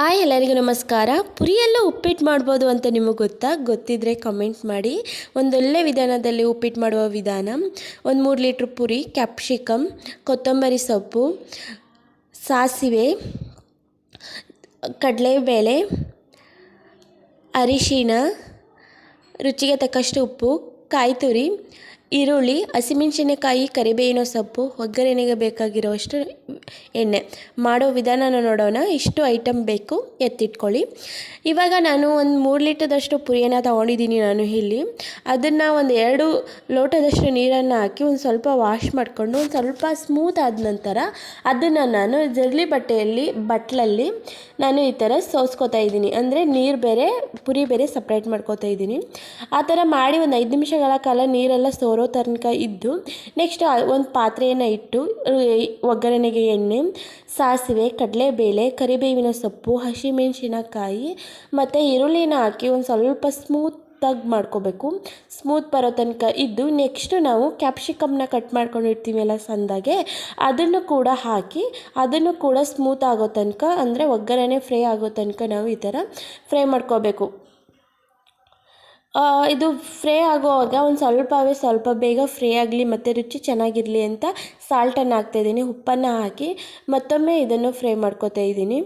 Hi, ಎಲ್ಲರಿಗೂ ನಮಸ್ಕಾರ. ಪುರಿಯಲ್ಲೂ ಉಪ್ಪಿಟ್ಟು ಮಾಡ್ಬೋದು ಅಂತ ನಿಮಗೆ ಗೊತ್ತಾ? ಗೊತ್ತಿದ್ದರೆ ಕಮೆಂಟ್ ಮಾಡಿ. ಒಂದೊಳ್ಳೆ ವಿಧಾನದಲ್ಲಿ ಉಪ್ಪಿಟ್ಟು ಮಾಡುವ ವಿಧಾನ. ಒಂದು ಮೂರು ಲೀಟ್ರ್ ಪುರಿ ಕ್ಯಾಪ್ಸಿಕಮ್ ಕೊತ್ತಂಬರಿ ಸೊಪ್ಪು, ಸಾಸಿವೆ, ಕಡಲೆಬೇಳೆ, ಅರಿಶಿಣ, ರುಚಿಗೆ ತಕ್ಕಷ್ಟು ಉಪ್ಪು ಕಾಯಿ ತುರಿ ಈರುಳ್ಳಿ, ಹಸಿಮೆಣಸಿನಕಾಯಿ, ಕರಿಬೇವಿನ ಸೊಪ್ಪು, ಒಗ್ಗರಣೆಗೆ ಬೇಕಾಗಿರುವಷ್ಟು ಎಣ್ಣೆ. ಮಾಡೋ ವಿಧಾನನ ನೋಡೋಣ. ಇಷ್ಟು ಐಟಮ್ ಬೇಕು. ಎತ್ತಿಟ್ಕೊಳ್ಳಿ. ಇವಾಗ ನಾನು ಒಂದು ಮೂರು ಲೀಟರ್ದಷ್ಟು ಪುರಿಯನ್ನು ತೊಗೊಂಡಿದ್ದೀನಿ ನಾನು ಇಲ್ಲಿ. ಅದನ್ನು ಒಂದು ಎರಡು ಲೋಟದಷ್ಟು ನೀರನ್ನು ಹಾಕಿ ಒಂದು ಸ್ವಲ್ಪ ವಾಶ್ ಮಾಡಿಕೊಂಡು ಒಂದು ಸ್ವಲ್ಪ ಸ್ಮೂತ್ ಆದ ನಂತರ ಅದನ್ನು ನಾನು ಜರ್ಲಿ ಬಟ್ಟೆಯಲ್ಲಿ, ಬಟ್ಲಲ್ಲಿ ನಾನು ಈ ಥರ ಸೋಸ್ಕೋತಾ ಇದ್ದೀನಿ. ಅಂದರೆ ನೀರು ಬೇರೆ, ಪುರಿ ಬೇರೆ ಸಪ್ರೇಟ್ ಮಾಡ್ಕೋತಾ ಇದ್ದೀನಿ. ಆ ಥರ ಮಾಡಿ ಒಂದು ಐದು ನಿಮಿಷಗಳ ಕಾಲ ನೀರೆಲ್ಲ ಸೋರೋ ತನಕ ಇದ್ದು ನೆಕ್ಸ್ಟ್ ಒಂದು ಪಾತ್ರೆಯನ್ನು ಇಟ್ಟು ಒಗ್ಗರಣೆಗೆ ಎಣ್ಣೆ, ಸಾಸಿವೆ, ಕಡಲೆಬೇಳೆ, ಕರಿಬೇವಿನ ಸೊಪ್ಪು, ಹಸಿಮೆಣಸಿನಕಾಯಿ ಮತ್ತು ಈರುಳ್ಳಿನ ಹಾಕಿ ಒಂದು ಸ್ವಲ್ಪ ಸ್ಮೂತಾಗಿ ಮಾಡ್ಕೋಬೇಕು. ಸ್ಮೂತ್ ಬರೋ ತನಕ ಇದ್ದು ನೆಕ್ಸ್ಟ್ ನಾವು ಕ್ಯಾಪ್ಸಿಕಮ್ನ ಕಟ್ ಮಾಡ್ಕೊಂಡಿರ್ತೀವಿ ಎಲ್ಲ ಸಂದಾಗೆ, ಅದನ್ನು ಕೂಡ ಹಾಕಿ, ಅದನ್ನು ಕೂಡ ಸ್ಮೂತ್ ಆಗೋ ತನಕ, ಅಂದರೆ ಒಗ್ಗರಣೆ ಫ್ರೈ ಆಗೋ ತನಕ ನಾವು ಈ ಥರ ಫ್ರೈ ಮಾಡ್ಕೋಬೇಕು. ಇದು ಫ್ರೈ ಆಗುವಾಗ ಒಂದು ಸ್ವಲ್ಪವೇ ಸ್ವಲ್ಪ ಬೇಗ ಫ್ರೈ ಆಗಲಿ ಮತ್ತು ರುಚಿ ಚೆನ್ನಾಗಿರಲಿ ಅಂತ ಸಾಲ್ಟನ್ನು ಹಾಕ್ತಾಯಿದ್ದೀನಿ, ಉಪ್ಪನ್ನು ಹಾಕಿ ಮತ್ತೊಮ್ಮೆ ಇದನ್ನು ಫ್ರೈ ಮಾಡ್ಕೋತಾ ಇದ್ದೀನಿ.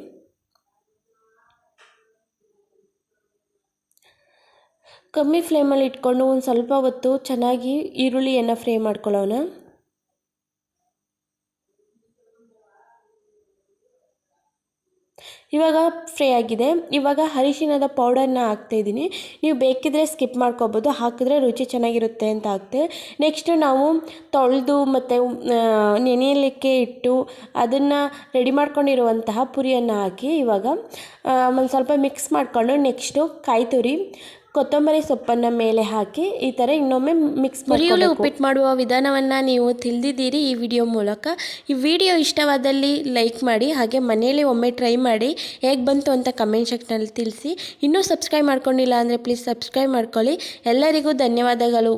ಕಮ್ಮಿ ಫ್ಲೇಮಲ್ಲಿ ಇಟ್ಕೊಂಡು ಒಂದು ಸ್ವಲ್ಪ ಹೊತ್ತು ಚೆನ್ನಾಗಿ ಈರುಳ್ಳಿಯನ್ನು ಫ್ರೈ ಮಾಡ್ಕೊಳ್ಳೋಣ. ಇವಾಗ ಫ್ರೈ ಆಗಿದೆ. ಇವಾಗ ಅರಿಶಿಣದ ಪೌಡರ್ನ ಹಾಕ್ತಾಯಿದ್ದೀನಿ ನೀವು ಬೇಕಿದ್ರೆ ಸ್ಕಿಪ್ ಮಾಡ್ಕೋಬೋದು, ಹಾಕಿದ್ರೆ ರುಚಿ ಚೆನ್ನಾಗಿರುತ್ತೆ ಅಂತ ಹಾಕ್ತೆ. ನೆಕ್ಸ್ಟು ನಾವು ತೊಳೆದು ಮತ್ತು ನೆನೆಯಲಿಕ್ಕೆ ಇಟ್ಟು ಅದನ್ನು ರೆಡಿ ಮಾಡ್ಕೊಂಡಿರುವಂತಹ ಪುರಿಯನ್ನು ಹಾಕಿ ಇವಾಗ ಒಂದು ಸ್ವಲ್ಪ ಮಿಕ್ಸ್ ಮಾಡಿಕೊಂಡು ನೆಕ್ಸ್ಟು ಕಾಯಿ ತುರಿ ಕೊತ್ತಂಬರಿ ಸೊಪ್ಪನ್ನು ಮೇಲೆ ಹಾಕಿ ಈ ಥರ ಇನ್ನೊಮ್ಮೆ ಮಿಕ್ಸ್ ಮಾಡಿ ಉಪ್ಪಿಟ್ಟು ಮಾಡುವ ವಿಧಾನವನ್ನು ನೀವು ತಿಳಿದಿದ್ದೀರಿ ಈ ವಿಡಿಯೋ ಮೂಲಕ. ಈ ವಿಡಿಯೋ ಇಷ್ಟವಾದಲ್ಲಿ ಲೈಕ್ ಮಾಡಿ ಹಾಗೆ ಮನೆಯಲ್ಲಿ ಒಮ್ಮೆ ಟ್ರೈ ಮಾಡಿ ಹೇಗೆ ಬಂತು ಅಂತ ಕಮೆಂಟ್ ಸೆಕ್ಷನಲ್ಲಿ ತಿಳಿಸಿ. ಇನ್ನೂ ಸಬ್ಸ್ಕ್ರೈಬ್ ಮಾಡ್ಕೊಂಡಿಲ್ಲ ಅಂದರೆ ಪ್ಲೀಸ್ ಸಬ್ಸ್ಕ್ರೈಬ್ ಮಾಡ್ಕೊಳ್ಳಿ. ಎಲ್ಲರಿಗೂ ಧನ್ಯವಾದಗಳು.